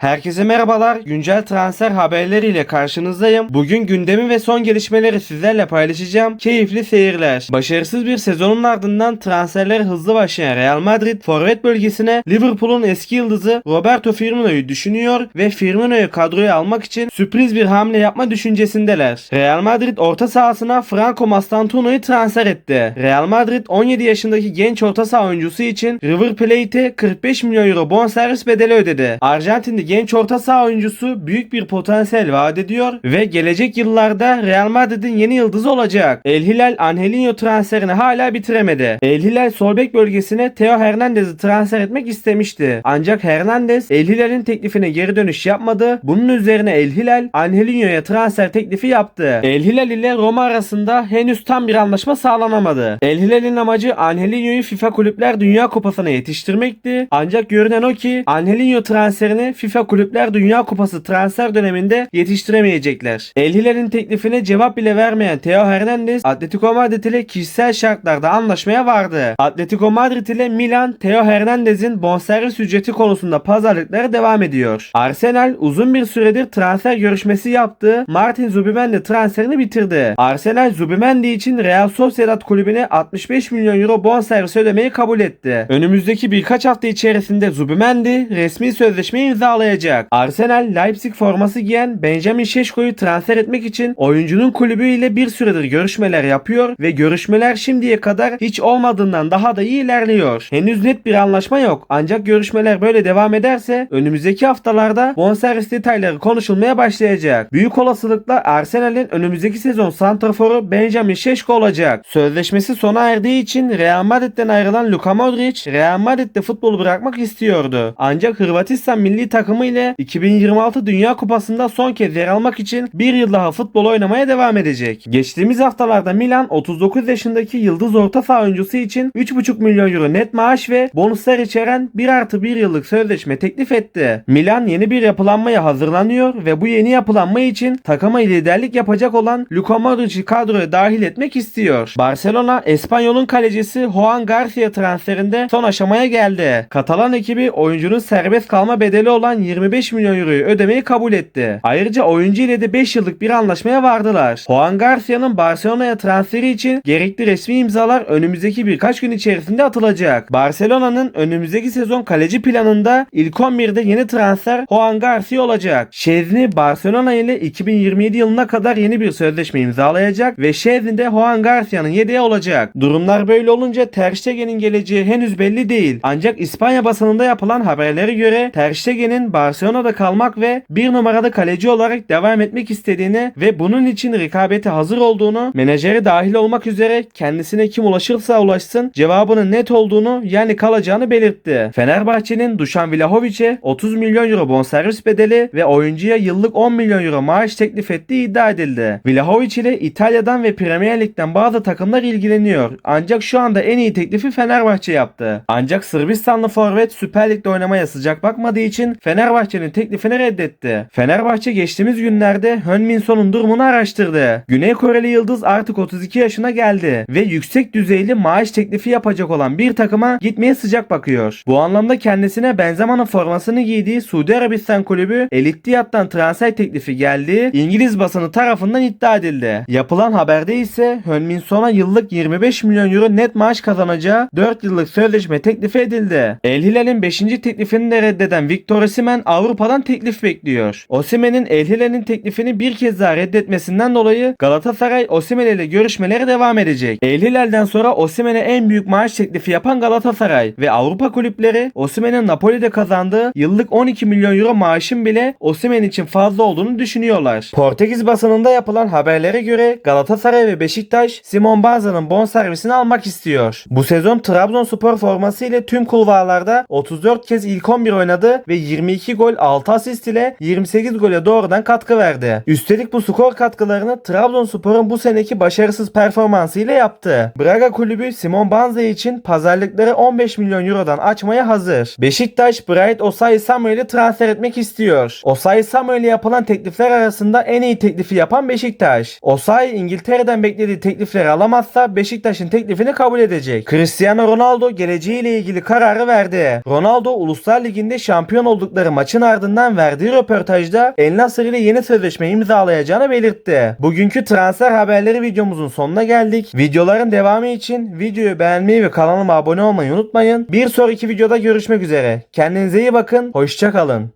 Herkese merhabalar. Güncel transfer haberleriyle karşınızdayım. Bugün gündemi ve son gelişmeleri sizlerle paylaşacağım. Keyifli seyirler. Başarısız bir sezonun ardından transferleri hızlı başlayan Real Madrid forvet bölgesine Liverpool'un eski yıldızı Roberto Firmino'yu düşünüyor ve Firmino'yu kadroya almak için sürpriz bir hamle yapma düşüncesindeler. Real Madrid orta sahasına Franco Mastantuono'yu transfer etti. Real Madrid 17 yaşındaki genç orta saha oyuncusu için River Plate'e 45 milyon euro bonservis bedeli ödedi. Arjantinli genç orta saha oyuncusu büyük bir potansiyel vaat ediyor ve gelecek yıllarda Real Madrid'in yeni yıldızı olacak. El Hilal Angelinho transferini hala bitiremedi. El Hilal sol bek bölgesine Theo Hernandez'i transfer etmek istemişti. Ancak Hernandez El Hilal'in teklifine geri dönüş yapmadı. Bunun üzerine El Hilal Angelinho'ya transfer teklifi yaptı. El Hilal ile Roma arasında henüz tam bir anlaşma sağlanamadı. El Hilal'in amacı Angelinho'yu FIFA Kulüpler Dünya Kupası'na yetiştirmekti. Ancak görünen o ki Angelinho transferini FIFA Kulüpler Dünya Kupası transfer döneminde yetiştiremeyecekler. El Hilal'in teklifine cevap bile vermeyen Theo Hernandez Atletico Madrid ile kişisel şartlarda anlaşmaya vardı. Atletico Madrid ile Milan Theo Hernandez'in bonservis ücreti konusunda pazarlıkları devam ediyor. Arsenal uzun bir süredir transfer görüşmesi yaptı. Martin Zubimendi transferini bitirdi. Arsenal Zubimendi için Real Sociedad kulübüne 65 milyon euro bonservis ödemeyi kabul etti. Önümüzdeki birkaç hafta içerisinde Zubimendi resmi sözleşmeyi imzalayacak. Arsenal Leipzig forması giyen Benjamin Şeşko'yu transfer etmek için oyuncunun kulübü ile bir süredir görüşmeler yapıyor ve görüşmeler şimdiye kadar hiç olmadığından daha da iyi ilerliyor. Henüz net bir anlaşma yok ancak görüşmeler böyle devam ederse önümüzdeki haftalarda bonservis detayları konuşulmaya başlayacak. Büyük olasılıkla Arsenal'in önümüzdeki sezon santraforu Benjamin Şeşko olacak. Sözleşmesi sona erdiği için Real Madrid'den ayrılan Luka Modric Real Madrid'de futbolu bırakmak istiyordu. Ancak Hırvatistan milli takımı ile 2026 Dünya Kupası'nda son kez yer almak için bir yıl daha futbol oynamaya devam edecek. Geçtiğimiz haftalarda Milan 39 yaşındaki yıldız orta saha oyuncusu için 3,5 milyon euro net maaş ve bonuslar içeren 1 artı 1 yıllık sözleşme teklif etti. Milan yeni bir yapılanmaya hazırlanıyor ve bu yeni yapılanma için takıma liderlik yapacak olan Luka Modric'i kadroya dahil etmek istiyor. Barcelona Espanyol'un kalecisi Juan Garcia transferinde son aşamaya geldi. Katalan ekibi oyuncunun serbest kalma bedeli olan 25 milyon euroyu ödemeyi kabul etti. Ayrıca oyuncu ile de 5 yıllık bir anlaşmaya vardılar. Juan Garcia'nın Barcelona'ya transferi için gerekli resmi imzalar önümüzdeki birkaç gün içerisinde atılacak. Barcelona'nın önümüzdeki sezon kaleci planında ilk 11'de yeni transfer Juan Garcia olacak. Şezni Barcelona ile 2027 yılına kadar yeni bir sözleşme imzalayacak ve Şezni de Juan Garcia'nın yedeği olacak. Durumlar böyle olunca Ter Stegen'in geleceği henüz belli değil. Ancak İspanya basınında yapılan haberlere göre Ter Stegen'in Barcelona'da kalmak ve bir numarada kaleci olarak devam etmek istediğini ve bunun için rekabete hazır olduğunu, menajeri dahil olmak üzere kendisine kim ulaşırsa ulaşsın cevabının net olduğunu yani kalacağını belirtti. Fenerbahçe'nin Dušan Vlahovic'e 30 milyon euro bonservis bedeli ve oyuncuya yıllık 10 milyon euro maaş teklif ettiği iddia edildi. Vlahovic ile İtalya'dan ve Premier Lig'den bazı takımlar ilgileniyor. Ancak şu anda en iyi teklifi Fenerbahçe yaptı. Ancak Sırbistanlı forvet Süper Lig'de oynamaya sıcak bakmadığı için Fenerbahçe'nin teklifini reddetti. Fenerbahçe geçtiğimiz günlerde Heung-min Son'un durumunu araştırdı. Güney Koreli yıldız artık 32 yaşına geldi ve yüksek düzeyli maaş teklifi yapacak olan bir takıma gitmeye sıcak bakıyor. Bu anlamda kendisine Benzema'nın formasını giydiği Suudi Arabistan kulübü El Ittihad'dan transfer teklifi geldiği İngiliz basını tarafından iddia edildi. Yapılan haberde ise Heung-min Son'a yıllık 25 milyon euro net maaş kazanacağı 4 yıllık sözleşme teklifi edildi. El Hilal'in 5. teklifini de reddeden Victor Osimhen Avrupa'dan teklif bekliyor. Osimhen'in El Hilal'in teklifini bir kez daha reddetmesinden dolayı Galatasaray Osimhen ile görüşmeleri devam edecek. El Hilal'den sonra Osimhen'e en büyük maaş teklifi yapan Galatasaray ve Avrupa kulüpleri Osimhen'in Napoli'de kazandığı yıllık 12 milyon euro maaşın bile Osimhen için fazla olduğunu düşünüyorlar. Portekiz basınında yapılan haberlere göre Galatasaray ve Beşiktaş Simon Banza'nın bonservisini almak istiyor. Bu sezon Trabzonspor forması ile tüm kulvarlarda 34 kez ilk 11 oynadı ve 22 gol 6 asist ile 28 gole doğrudan katkı verdi. Üstelik bu skor katkılarını Trabzonspor'un bu seneki başarısız performansı ile yaptı. Braga kulübü Simon Banza için pazarlıkları 15 milyon eurodan açmaya hazır. Beşiktaş Bright Osayi Samuel'i transfer etmek istiyor. Osayi Samuel'e yapılan teklifler arasında en iyi teklifi yapan Beşiktaş. Osayi İngiltere'den beklediği teklifleri alamazsa Beşiktaş'ın teklifini kabul edecek. Cristiano Ronaldo geleceğiyle ilgili kararı verdi. Ronaldo Uluslar Ligi'nde şampiyon oldukları yaptıkları maçın ardından verdiği röportajda El Nasır ile yeni sözleşme imzalayacağını belirtti. Bugünkü transfer haberleri videomuzun sonuna geldik. Videoların devamı için videoyu beğenmeyi ve kanalıma abone olmayı unutmayın. Bir sonraki videoda görüşmek üzere. Kendinize iyi bakın. Hoşçakalın.